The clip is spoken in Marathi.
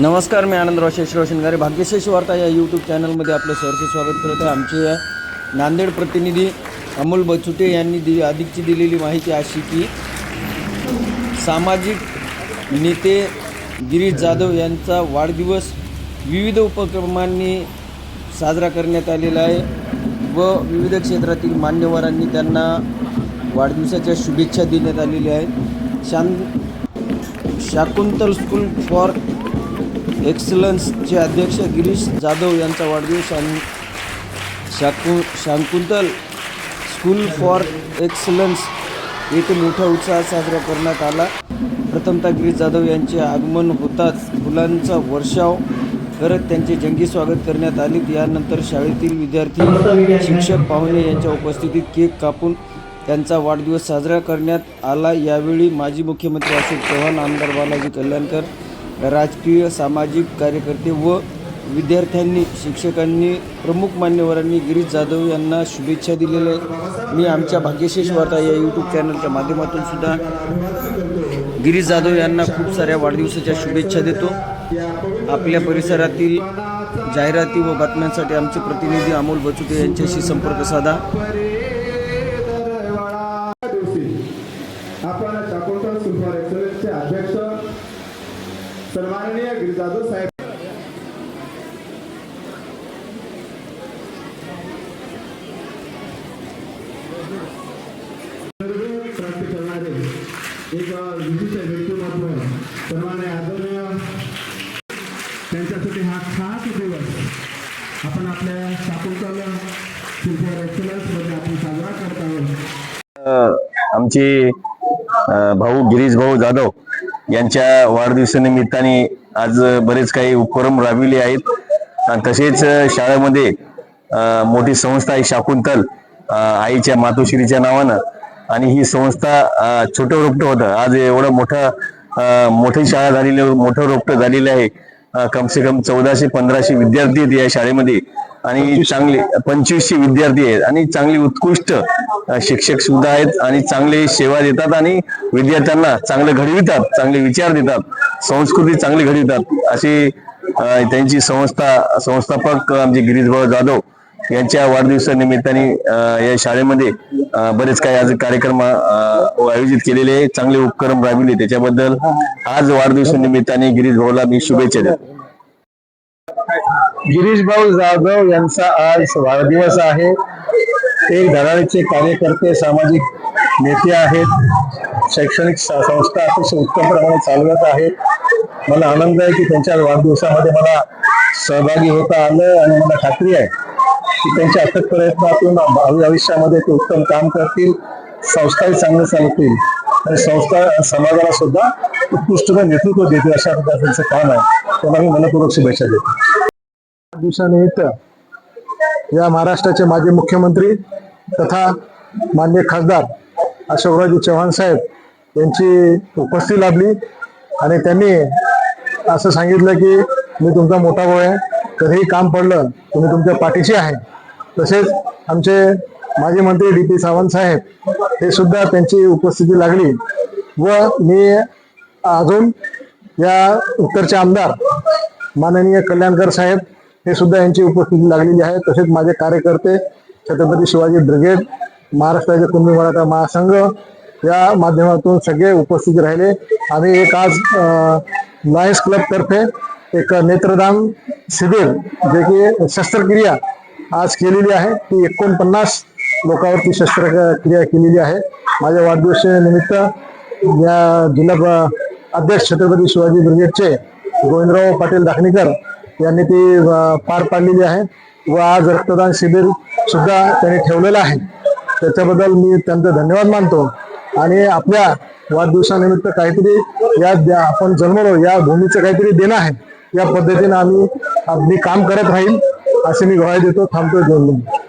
नमस्कार मी आनंदराव शेषराव शिंगारे. भाग्यशेष वार्ता या यूट्यूब चॅनलमध्ये आपलं सरचे स्वागत करत आहे. आमचे या नांदेड प्रतिनिधी अमोल बचुटे यांनी दि अधिकची दिलेली माहिती अशी की सामाजिक नेते गिरीश जाधव यांचा वाढदिवस विविध उपक्रमांनी साजरा करण्यात आलेला आहे व विविध क्षेत्रातील मान्यवरांनी त्यांना वाढदिवसाच्या शुभेच्छा देण्यात आलेल्या आहेत. शां शाकुंतल स्कूल फॉर एक्सलन्सचे अध्यक्ष गिरीश जाधव यांचा वाढदिवस आणि Shaku Shakuntal school for excellence येथे मोठ्या उत्साहात साजरा करण्यात आला. प्रथमतः गिरीश जाधव यांचे आगमन होताच फुलांचा वर्षाव करत त्यांचे जंगी स्वागत करण्यात आले. यानंतर शाळेतील विद्यार्थी शिक्षक पाहुणे यांच्या उपस्थितीत केक कापून त्यांचा वाढदिवस साजरा करण्यात आला. यावेळी माजी मुख्यमंत्री अशोक चव्हाण आमदार बालाजी कल्याणकर राजकीय सामाजिक कार्यकर्ते व विद्यार्थ्यांनी शिक्षकांनी प्रमुख मान्यवरांनी गिरीश जाधव यांना शुभेच्छा दिलेल्या आहेत. मी आमच्या भाग्यशेष वार्ता या यूट्यूब चॅनलच्या माध्यमातून सुद्धा गिरीश जाधव यांना खूप साऱ्या वाढदिवसाच्या शुभेच्छा देतो. आपल्या परिसरातील जाहिराती व बातम्यांसाठी आमचे प्रतिनिधी अमोल बचुते यांच्याशी संपर्क साधा. आपण अध्यक्ष सन्माननीय गिरिजादू साहेब. करणारे एक विशिष्ट व्यक्तिमत्व सन्मान्य आदरणीय त्यांच्यासाठी हा खास दिवस आपण आपल्या शाकुंतलमध्ये आपण साजरा करत आहोत. आमचे भाऊ गिरीश भाऊ जाधव यांच्या वाढदिवसानिमित्ताने आज बरेच काही उपक्रम राबविले आहेत. आणि तसेच शाळेमध्ये मोठी संस्था आहे शाकुंतल आईच्या मातोश्रीच्या नावानं. आणि ही संस्था छोटं रोपटं होतं. आज एवढं मोठं मोठी शाळा झालेली मोठं रोपटं झालेलं आहे. अ, कमसे कम चौदाशे पंधराशे विद्यार्थी आहेत या शाळेमध्ये. आणि चांगले पंचवीसशे विद्यार्थी आहेत. आणि चांगली उत्कृष्ट शिक्षक सुद्धा आहेत आणि चांगले सेवा देतात आणि विद्यार्थ्यांना चांगलं घडवितात चांगले विचार देतात. संस्कृती चांगली घडवितात. अशी त्यांची संस्था संस्थापक आमचे गिरीशभाऊ जाधव यांच्या वाढदिवसानिमित्ताने या शाळेमध्ये बरेच काही आज कार्यक्रम आयोजित केलेले चांगले उपक्रम राबविले. त्याच्याबद्दल आज वाढदिवसानिमित्ताने गिरीश भाऊला मी शुभेच्छा देतो. गिरीश भाऊ जाधव यांचा आज वाढदिवस आहे. ते धडाडीचे कार्यकर्ते सामाजिक नेते आहेत. शैक्षणिक संस्था अतिशय उत्तम प्रमाणे चालवत आहेत. मला आनंद आहे की त्यांच्या वाढदिवसामध्ये मला सहभागी होता आलं आणि मला खात्री आहे. त्यांच्या अथक प्रयत्नातून भावी आयुष्यामध्ये ते उत्तम काम करतील संस्थाही चांगले चालतील आणि संस्था समाजाला सुद्धा उत्कृष्ट नेतृत्व देतील अशा त्यांचं काम आहे. त्यांना मी मनपूर्वक शुभेच्छा देतो. दिवसानिमित्त या महाराष्ट्राचे माजी मुख्यमंत्री तथा मान्य खासदार अशोकरावजी चव्हाण साहेब यांची उपस्थिती लाभली. आणि त्यांनी असं सांगितलं की मी तुमचा मोठा भाऊ आहे. कधीही काम पडलं तुम्ही तुमच्या पाठीशी आहे. तसेच आमचे माजी मंत्री डी पी सावंत साहेब हे सुद्धा त्यांची उपस्थिती लागली. व मी अजून या उत्तरचे आमदार माननीय कल्याणकर साहेब हे सुद्धा यांची उपस्थिती लागलेली आहे. तसेच माझे कार्यकर्ते छत्रपती शिवाजी ब्रिगेड महाराष्ट्राचे कुंभी मराठा महासंघ या माध्यमातून सगळे उपस्थित राहिले. आम्ही एक आज लॉयन्स क्लबतर्फे एक नेत्रदान शिबिर जे की शस्त्रक्रिया आज केलेली आहे. ती एकोणपन्नास लोकांवरती शस्त्रक्रिया केलेली आहे. माझ्या वाढदिवसानिमित्त या जिल्हा अध्यक्ष छत्रपती शिवाजी ब्रिगेडचे गोविंदराव पाटील दाखणीकर यांनी ती पार पाडलेली आहे व आज रक्तदान शिबिर सुद्धा त्यांनी ठेवलेलं आहे. त्याच्याबद्दल मी त्यांचा धन्यवाद मानतो आणि आपल्या वाढदिवसानिमित्त काहीतरी या आपण जन्मलो या भूमीचं काहीतरी देणं आहे. या पद्धतीनं आम्ही मी काम करत राहील असे मी ग्वाही देतो थांबतोय दोन मिनिट.